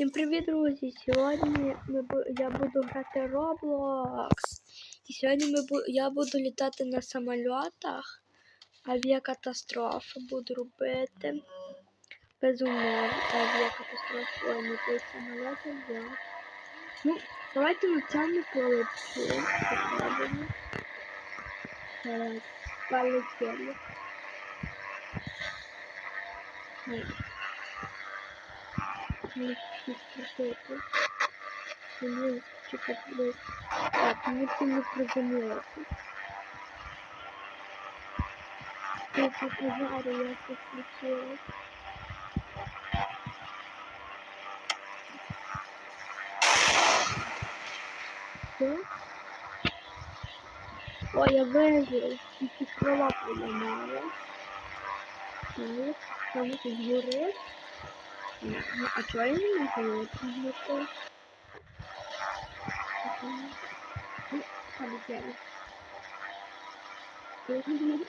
Всім привіт, друзі! Сьогодні ми, я буду грати Roblox. І сьогодні ми, я буду літати на самольотах. Авіакатастрофи буду робити. Без умов авіакатастрофи. Ой, не той самоліт я. Ну, давайте на цьому полетимо. Так, полетели. Ну, не спішити. Блин, типа, блин. Так, мне не приземлилась. Я по пожару, я подключилась. Что? Ой, я выжил. Чуть-чуть крыла поломала. Так, там тут горит. Ну, а чё я не могу это сделать? Ну, полетели.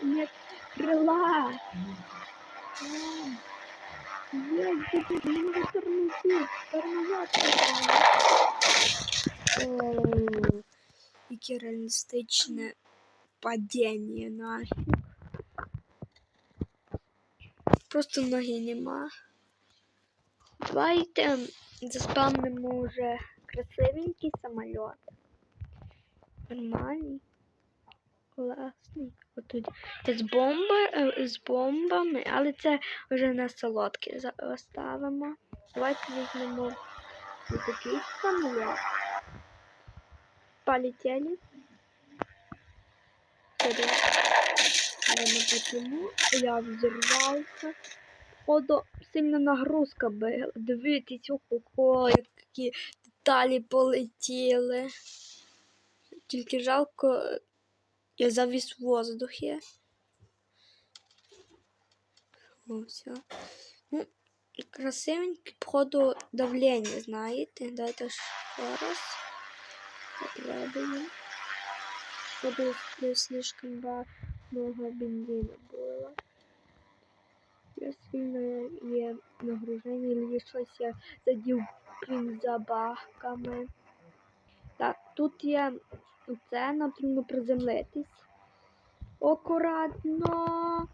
Нет крыла. Нет, где-то не могу тормозить. Тормозать. Оу, Яке реалістичне падіння нафіг. Просто ноги нема. Давайте заспавнимо вже красивенький самоліт. Нормальний. Класний. Отут це з бомби, е, з бомбами, але це вже на солодке за- ставимо. Давайте візьмемо такий самоліт. Полетели. Я взорвался. Походу, сильно нагрузка била. Дивитесь, ого, які деталі полетіли. Тільки жалко, я завіс в воздухі. О, все. Ну, красивенький, походу, давлення, знаєте. Дайте ще раз. Попробуем. Походу, слишком много бензина было. Я сильно є нагруження, или щось я задів за бахками. Так, тут є це, нам приземлитись. Акуратно.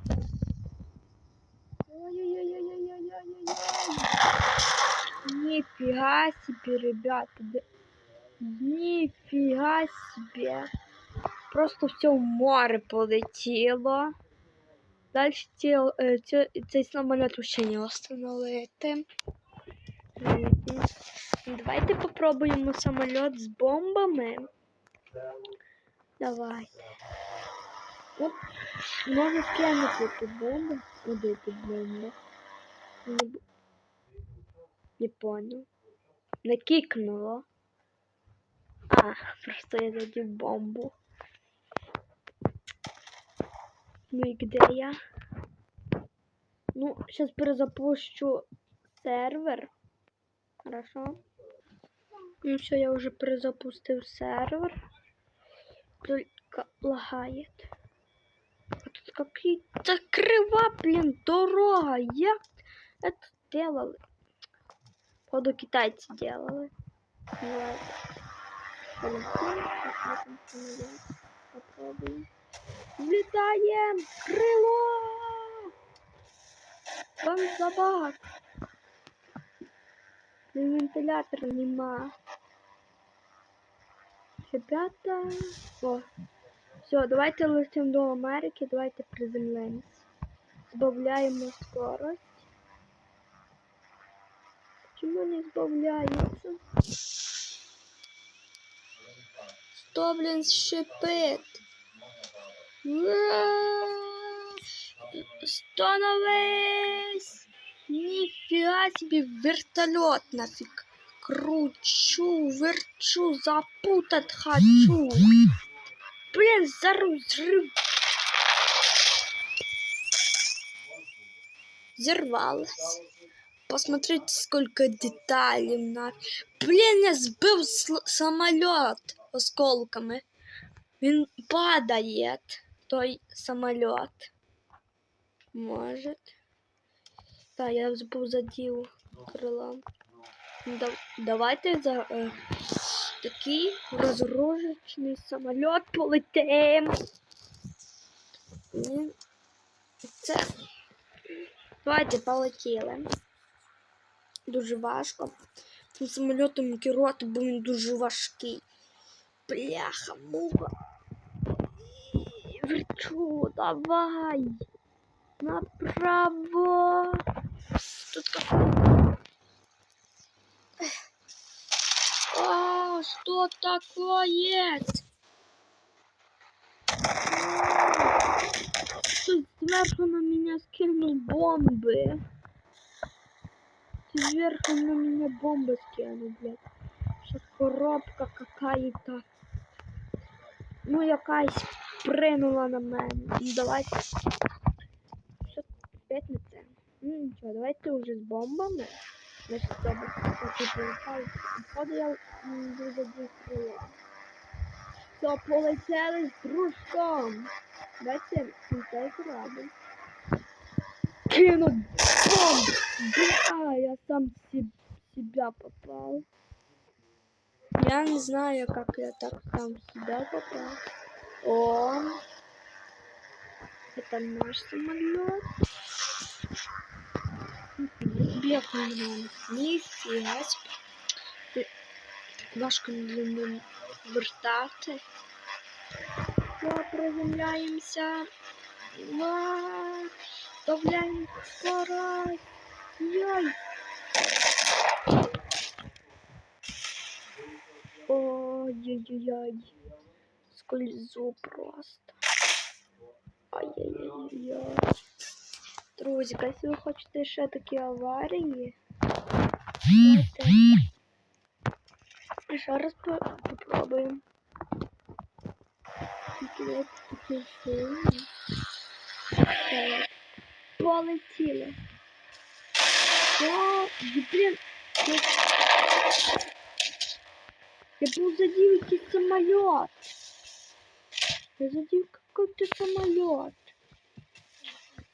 Нифига себе, ребята. Нифига себе. Просто все в море полетіло. Далі ці, ці, цей самоліт ще не остановити. Давайте попробуємо самоліт з бомбами. Давайте. Оп. Можна скинути тут бомби. Куди тут бомба? Не, понял. Не кикнуло. А, просто я задів бомбу. Ну и где я? Ну, сейчас перезапущу сервер. Хорошо. Ну все, я уже перезапустил сервер. Только лагает. А тут какие-то крыва, блин, дорога. Як это делали? Походу китайцы делали. Давайте. Полетим. Посмотрим, что мы делаем. Попробуем. Влітаєм! Крило! Вам собак! Вентилятора нема. Ребята. О. Все, давайте летим до Америки, давайте приземлимось. Збавляємо скорость. Чому не збавляється? Що, блін, шипить? Становись! Нифига себе вертолет нафиг. Кручу, верчу, запутать хочу. Блин, взрыв. Взорвалась. Посмотрите, сколько деталей нафиг. Блин, я сбил самолет осколками. Він падає, той самоліт. Може. Так, я був задів крилом. Ну, да- давайте за е, такий розгрузочний самоліт полетим. І Це. Давайте полетіли. Дуже важко. Цим самольотом керувати, бо він дуже важкий. Бляха, муха. Верчу, давай. Направо. Тут какой А, что такое? Сверху на меня скинул бомбы? Сверху на меня бомбы скинул, блядь. Что коробка какая-то. Ну, якась принула на мене. Ну, давайте. Що опять не це? Ну, нічого, давайте вже з бомбами. Значить, добре, так і полетали. Походу я м, дуже крило. Все, полетіли з дружком. Давайте цей зробимо. Кину бомб! Бля, я сам се- себя попал. Я не знаю, как я так сам в себя попал. О, это наш самолет. Бег немного. Нифига себе. Важко для ним вертати. Приземляємося. Вставляємо скорость. Йой. Ой-ой-ой Скользу просто. Ай-яй-яй-яй. Друзі, якщо ви хочете ще такі аварії, давайте ще раз по- попробуємо. Тільки давайте такі сильні. Так. Полетіли. О, блін, я... Я был задел якийсь самолет. Я задел какой-то самолет.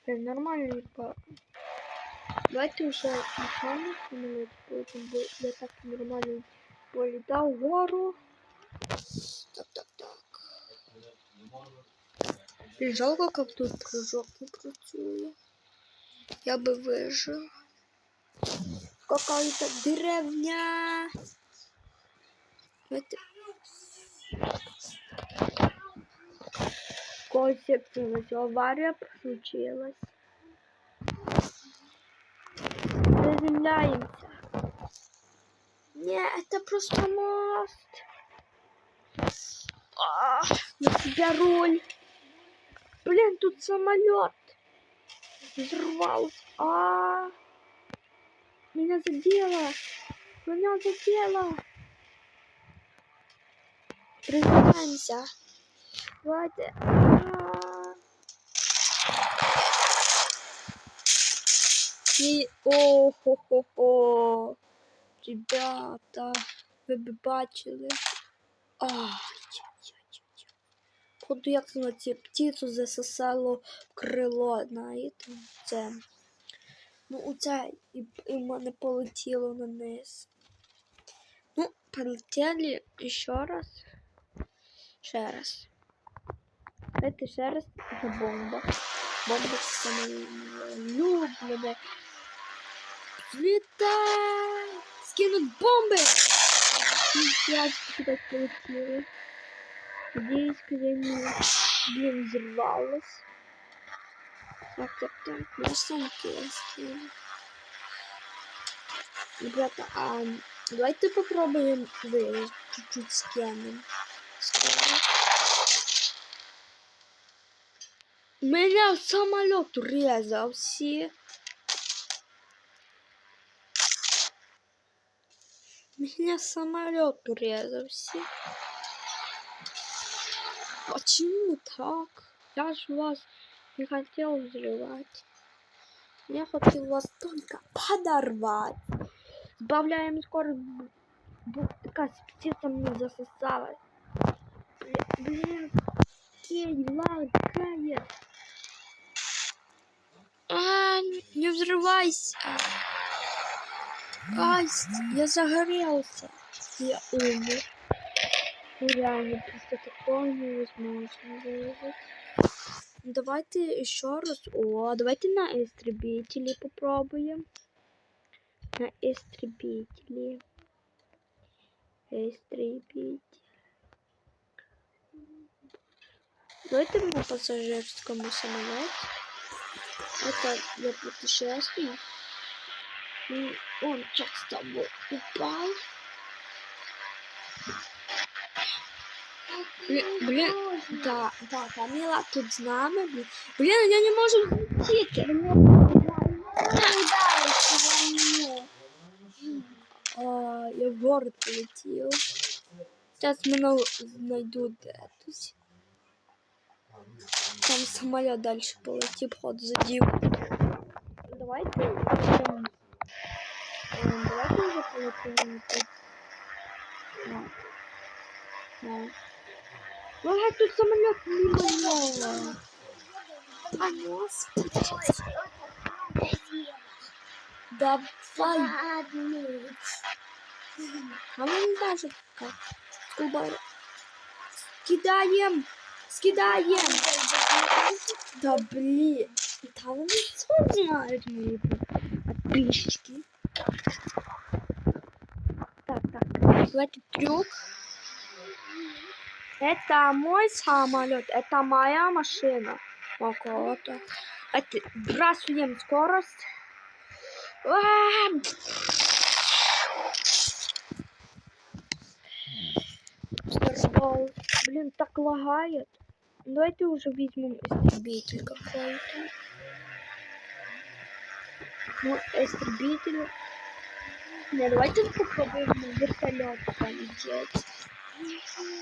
Блин, нормально по... Давайте уже нормально самолет бо я так нормально полетал в гору. Так, так, так. Блин, жалко, как тут прыжок не працює. Я бы выжил. Какая-то деревня. Давайте. Концепция у нас авария случилась. Приземляемся. Не, это просто мост. А, на тебя руль. Блин, тут самолет. Взорвался. А, меня задело. Меня задело. Приземляемся. Давайте. А. И о-хо-хо-хо. Ребята, ви б бачили. Ай, яй-яй-яй. Як на ці птицю засосало крило, знаєте, це. Ну, оце і, і мене полетіло на низ. Ну, полетіли ще раз. Ще раз. Давайте ще раз це бомба. Бомба це улюблене. Злітай! Скинуть бомби! Я сюда полетела. Надеюсь, когда-нибудь, блин, взорвалась. Так, так, так, на сумки я скину. Ребята, а давайте попробуем вы чуть-чуть скинем. Скоро. Меня самолет урезал все. Меня самолет урезался. Почему так? Я же вас не хотел взрывать. Я хотел вас только подорвать. Сбавляем скорость. б- б- Такая птица мне засосалась. Блин, блин. Кей, лагает. А, не взрывайся. Ай, с- я загорелся. Я умер. Ну, реально, просто такое невозможно выжить. Давайте еще раз. О, давайте на истребители попробуем. На истребители. Истребитель. Давайте на пассажирском самолете. Это для путешествий. И он часто вот упал. Блин, блин, да, да, Камила тут з нами. Блін, блін я не можу летіти. А, я в город полетел. Сейчас меня найдут этус. Там самолет дальше полетит, вход задел. Давайте полетим. Эм, Давайте уже полетим. Да. Да. Ага, тут самолет мимо. А, господи. Давай. А мы не что как. Скубар. Скидаем. Скидаем. Да блин. Там все знают мои подписчики. Так, так. Давайте трюк. Это мой самолет. Это моя машина. Ого-то. Это Бросаем скорость. Блин, так лагает. Давайте уже возьмем истребитель какой-то. Ну, истребитель. Не, давайте попробуем на вертолет полететь.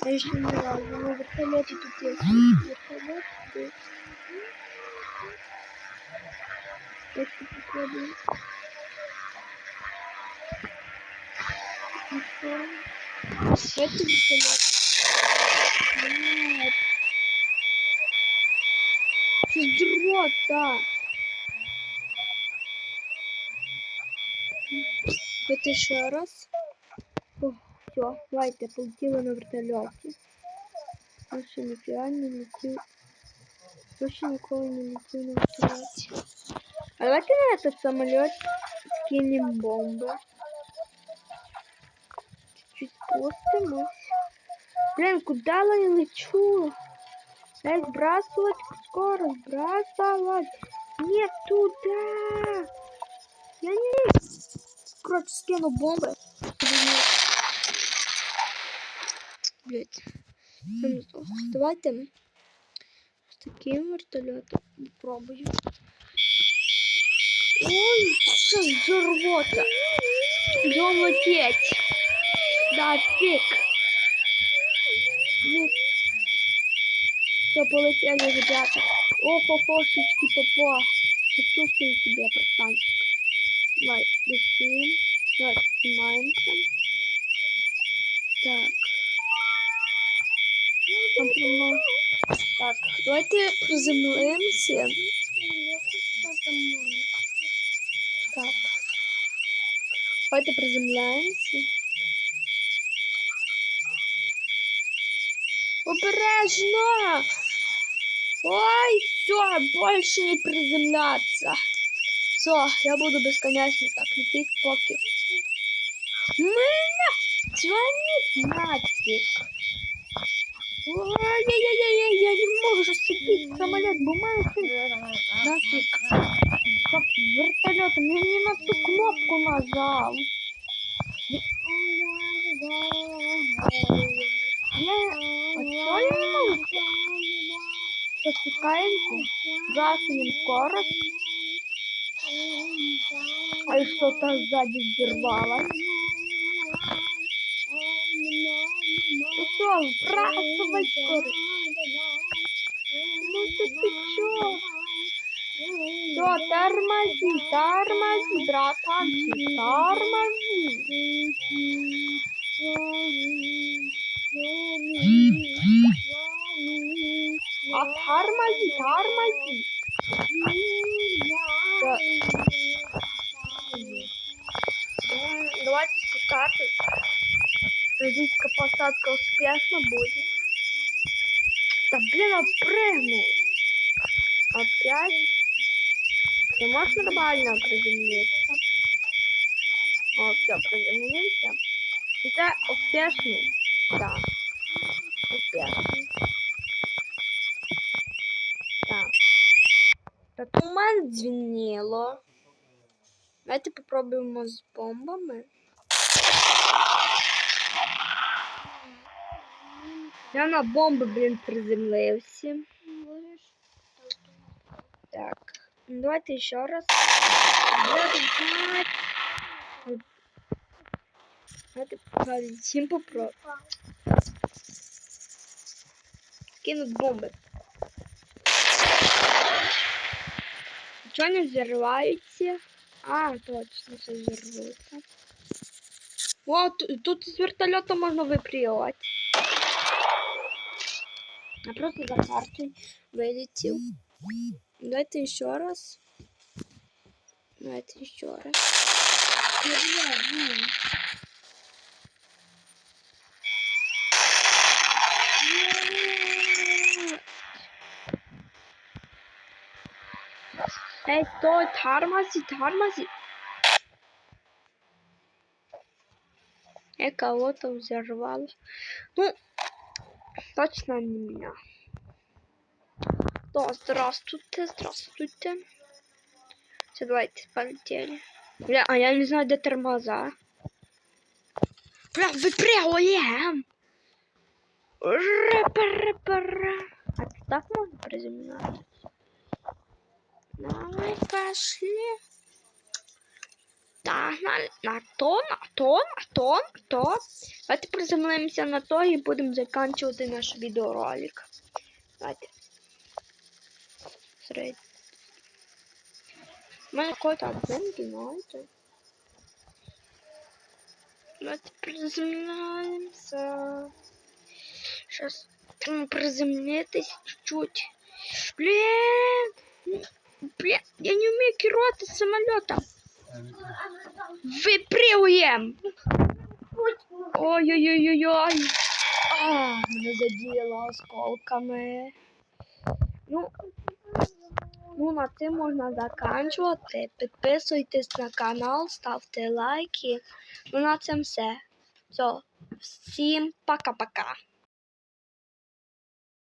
Я еще ни разу на вертолете тут есть. Вертолет. Давайте попробуем. Это вертолет. Вздрот-то. Вот еще раз. Все, давайте, полетела на вертолете. Больше нифига не летел. Больше никого не летел на вертолете. А давайте на этот самолет скинем бомбы. Чуть-чуть спустимся. Блин, куда я лечу? Дай сбрасывать скорость, сбрасывать. Нет, туда. Я не... Короче, скину бомбы. Блять. Давайте с таким вертолетом попробуем. Ой, сейчас взорвется. Идем лететь. Да, фиг. Нет. Все, полетели, ребята. Ох-охошечки, попа. Чувствую тебя, братанчик. Давай, летим. Давай, поднимаемся. Так. Там прямо... Так, давайте приземлимся. Так. Давайте приземляемся. Обережно! Ой, все, больше не приземляться. Все, я буду бесконечно так лететь, поки. Меня звонит нафиг. Ой-яй-яй-яй, я не могу сидеть в самолет, бумажный. Нафиг. Как вертолетом, я не на ту кнопку нажал. Я... А чё я не могу? Спускаемся, гасим скорость. А что-то сзади взорвалось. Ну что, сбрасывай скорость. Ну ты, ты чё? Все, тормози, тормози, братанчик, тормози. А тормози, тормози. Да. давайте спускатись. Российская посадка успешно будет. Да блин, отпрыгнул. Опять? Ты можешь нормально приземлиться? О, все, приземлился. Это успешный. Да. Дзвініло. Давайте попробуємо з бомбами. Я на бомби, блін, приземлився. Так. Ну, Давайте ще раз. Давайте, Давайте полетим попробуем. Скинуть Чего не взрываете? А, точно, все взорвутся. Вот, тут с вертолета можно выпрыгивать. Я просто за картой вылетел. Давайте еще раз. Давайте еще раз. Эй, стой, тормози, тормози. Я кого-то взорвал. Ну, точно не меня. Да, здравствуйте, здравствуйте. Все, давайте, полетели. Бля, а я не знаю, где тормоза. Бля, выпрыгиваем! Ра-па-ра-па-ра. А так можно приземляться? Давай, пошли. Так, на, на то, на то, на то, на то. Давайте приземлимося на то і будемо закінчувати наш відеоролик. Давайте. Сред. У мене какой-то обзор, знаєте. Давайте приземляемся. Сейчас там приземлитесь чуть-чуть. Блин! Блин, я не умею керувати самолетом. Випрыгуємо! Ой-ой-ой-ой-ой! А, мене заділо осколками. Ну, ну, на цим можна заканчувати. Підписуйтесь на канал, ставте лайки. Ну, на цьому все. Все. Всім пока-пока.